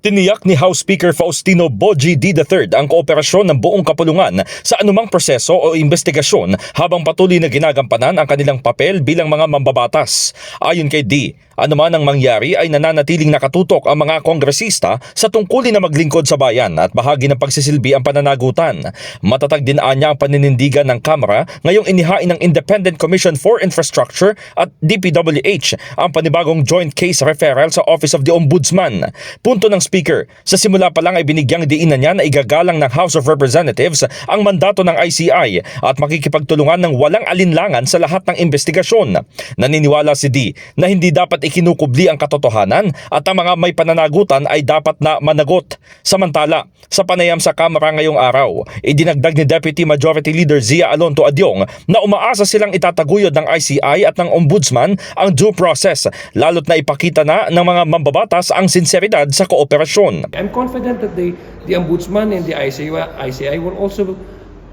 Tiniyak ni House Speaker Faustino Boji D. III ang kooperasyon ng buong kapulungan sa anumang proseso o investigasyon habang patuloy na ginagampanan ang kanilang papel bilang mga mambabatas. Ayon kay D., anuman ang mangyari ay nananatiling nakatutok ang mga kongresista sa tungkulin na maglingkod sa bayan at bahagi ng pagsisilbi ang pananagutan. Matatag din anya ang paninindigan ng Kamara ngayong inihain ng Independent Commission for Infrastructure at DPWH ang panibagong joint case referral sa Office of the Ombudsman. Punto ng Speaker, sa simula pa lang ay binigyang diinan niya na igagalang ng House of Representatives ang mandato ng ICI at makikipagtulungan ng walang alinlangan sa lahat ng investigasyon. Naniniwala si D na hindi dapat ikinukubli ang katotohanan at ang mga may pananagutan ay dapat na managot. Samantala, sa panayam sa Kamara ngayong araw, idinagdag ni Deputy Majority Leader Zia Alonto Adyong na umaasa silang itataguyod ng ICI at ng Ombudsman ang due process lalo't na ipakita na ng mga mambabatas ang sinseridad sa kooperasyon. I'm confident that the, the Ombudsman and the ICI, ICI will also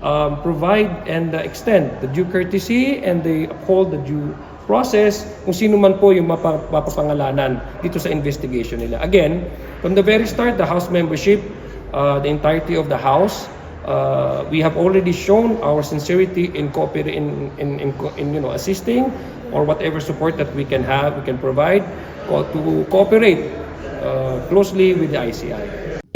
um, provide and uh, extend the due courtesy and they uphold the due process kung sino man po yung mapa, mapapangalanan dito sa investigation nila. Again, from the very start, the House membership, uh, the entirety of the House, uh, we have already shown our sincerity in cooperating in, in, in, in you know assisting or whatever support that we can have, we can provide to cooperate uh, closely with the ICI.